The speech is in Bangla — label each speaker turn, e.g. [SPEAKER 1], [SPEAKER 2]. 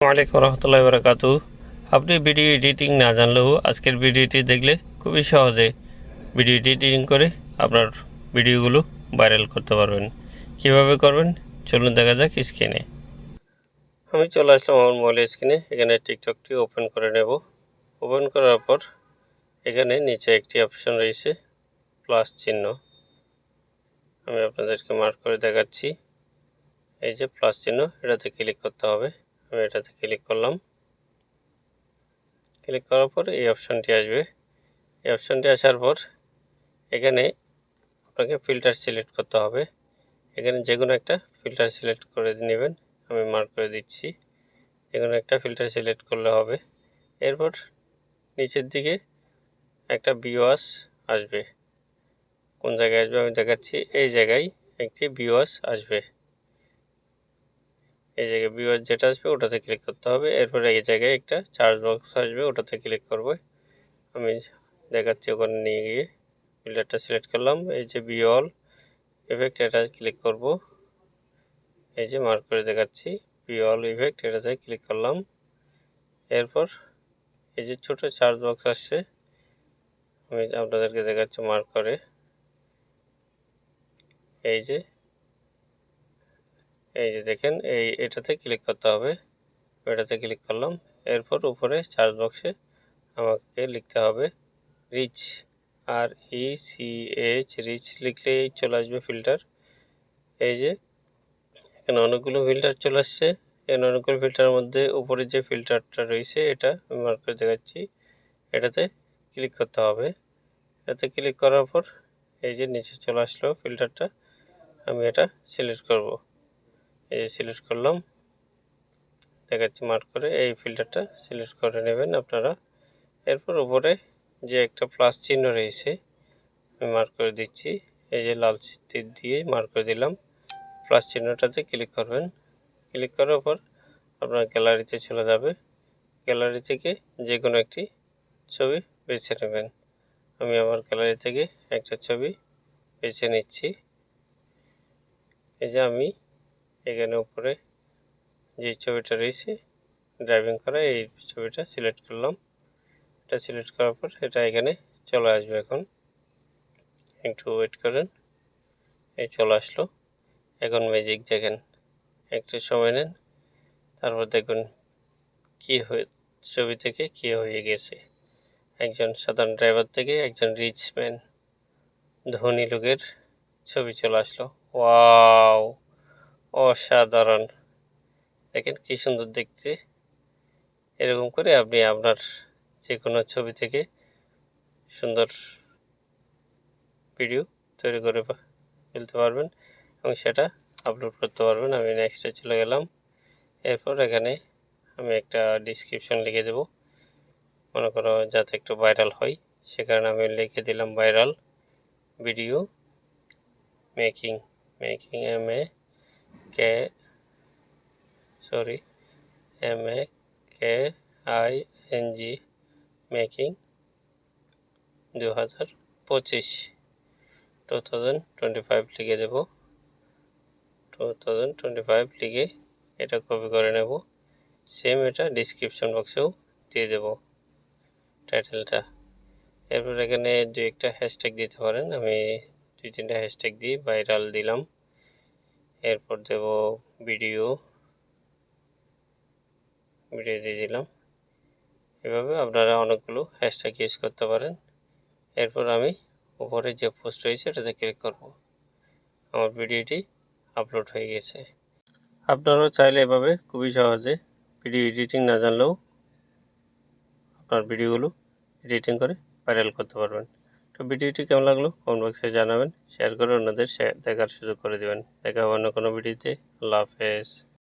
[SPEAKER 1] আলাইকুম রহমতুল্লাহ আপনি ভিডিও এডিটিং না জানলেও আজকের ভিডিওটি দেখলে খুবই সহজে ভিডিও এডিটিং করে আপনার ভিডিওগুলো ভাইরাল করতে পারবেন। কীভাবে করবেন? চলুন দেখা যাক স্ক্রিনে। আমি চলে আসলাম আমার মোবাইল স্ক্রিনে। এখানে টিকটকটি ওপেন করে নেব। ওপেন করার পর এখানে নিচে একটি অপশন রয়েছে, প্লাস চিহ্ন। আমি আপনাদেরকে মার্ক করে দেখাচ্ছি। এই যে প্লাস চিহ্ন, এটাতে ক্লিক করতে হবে। আমি এটাতে ক্লিক করলাম। ক্লিক করার পর এই অপশনটি আসবে। এই অপশনটি আসার পর এখানে আপনাকে ফিল্টার সিলেক্ট করতে হবে। এখানে যে কোনো একটা ফিল্টার সিলেক্ট করে নেবেন। আমি মার্ক করে দিচ্ছি। যে কোনো একটা ফিল্টার সিলেক্ট করলে হবে। এরপর নিচের দিকে একটা বিওয়াস আসবে। কোন জায়গায় আসবে আমি দেখাচ্ছি। এই জায়গায় একটি বিওয়াস আসবে। এই জায়গায় ভিউয়ার যেটা আসবে ওটাতে ক্লিক করতে হবে। এরপরে এই জায়গায় একটা চার্জ বক্স আসবে, ওটাতে ক্লিক করব। আমি দেখাচ্ছি ওখানে নিয়ে গিয়ে। ফিল্টারটা সিলেক্ট করলাম। এই যে বিওল ইফেক্ট এটা ক্লিক করব। এই যে মার্ক করে দেখাচ্ছি। বিওল ইফেক্ট এটাতে ক্লিক করলাম। এরপর এই যে ছোট চার্জ বক্স আসছে, আমি আপনাদেরকে দেখাচ্ছি মার্ক করে। এই যে এই যে দেখেন, এই এটাতে ক্লিক করতে হবে। এটাতে ক্লিক করলাম। এরপর উপরে চার্জ বক্সে আমাকে লিখতে হবে rich R E C H rich লিখলেই চলে আসবে ফিল্টার এই যে, এখানে অনেকগুলো ফিল্টার চলে আসছে। এখানে অনেকগুলো ফিল্টারের মধ্যে উপরে যে ফিল্টারটা রয়েছে, এটা আমি মার্ক করে দেখাচ্ছি। এটাতে ক্লিক করতে হবে। এটাতে ক্লিক করার পর এই যে নিচে চলে আসলো ফিল্টারটা আমি এটা সিলেক্ট করব। সিলেক্ট করলাম। দেখাচ্ছি মার্ক করে, এই ফিল্টারটা সিলেক্ট করে নেবেন আপনারা। এরপর উপরে যে একটা প্লাস চিহ্ন রয়েছে, আমি মার্ক করে দিচ্ছি। এই যে লাল তীর দিয়ে মার্ক করে দিলাম। প্লাস চিহ্নটাতে ক্লিক করবেন। ক্লিক করার পর আপনার গ্যালারিতে চলে যাবে। গ্যালারি থেকে যে কোনো একটি ছবি বেছে নেবেন। আমি আমার গ্যালারি থেকে একটা ছবি বেছে নিচ্ছি। এই যে আমি এখানে উপরে যে ছবিটা রয়েছে ড্রাইভিং করা, এই ছবিটা সিলেক্ট করলাম। এটা সিলেক্ট করার পর এটা এখানে চলে আসবে এখন। একটু ওয়েট করেন। এই চলে আসলো। এখন ম্যাজিক দেখেন। একটু সময় নেন। তারপর দেখুন কি হয়ে, ছবি থেকে কি হয়ে গেছে। একজন সাধারণ ড্রাইভার থেকে একজন রিচ ম্যান ধনী লোকের ছবি চলে আসলো। ওয়াও অসাধারণ। দেখেন কি সুন্দর দেখতে। এরকম করে আপনি আপনার যে কোনো ছবি থেকে সুন্দর ভিডিও তৈরি করে ফেলতে পারবেন এবং সেটা আপলোড করতে পারবেন। আমি নেক্সটে চলে গেলাম। এরপর এখানে আমি একটা ডিসক্রিপশন লিখে দেব। মনে করো যাতে একটু ভাইরাল হয়। সে কারণে আমি লিখে দিলাম viral video making making M A K sorry M A K I N G making দু হাজার পঁচিশ। টু থাউজেন্ড টোয়েন্টি ফাইভ লিখে দেব। টু থাউজেন্ড টোয়েন্টি ফাইভ লিখে এটা কপি করে নেব। সেম এটা ডিসক্রিপশন বক্সেও দিয়ে দেব টাইটেলটা এরপর এখানে দু একটা হ্যাশট্যাগ দিতে পারেন। আমি দুই তিনটা হ্যাশট্যাগ দিই ভাইরাল দিলাম। এরপর দেব ভিডিও। ভিডিও দিয়ে দিলাম। এভাবে আপনারা অনেকগুলো হ্যাশট্যাগ ইউজ করতে পারেন। এরপর আমি উপরে যে পোস্ট রয়েছে, এটাতে ক্লিক করব। আমার ভিডিওটি আপলোড হয়ে গেছে। আপনারাও চাইলে এভাবে খুবই সহজে ভিডিও এডিটিং না জানলেও আপনার ভিডিওগুলো এডিটিং করে ভাইরাল করতে পারবেন। তো ভিডিওটি কেমন লাগল কমেন্ট বক্সে জানাবেন। শেয়ার করে অন্যদের দেখার সুযোগ করে দেবেন। দেখা হবে অন্য কোনো ভিডিওতে। আল্লাহ হাফেজ।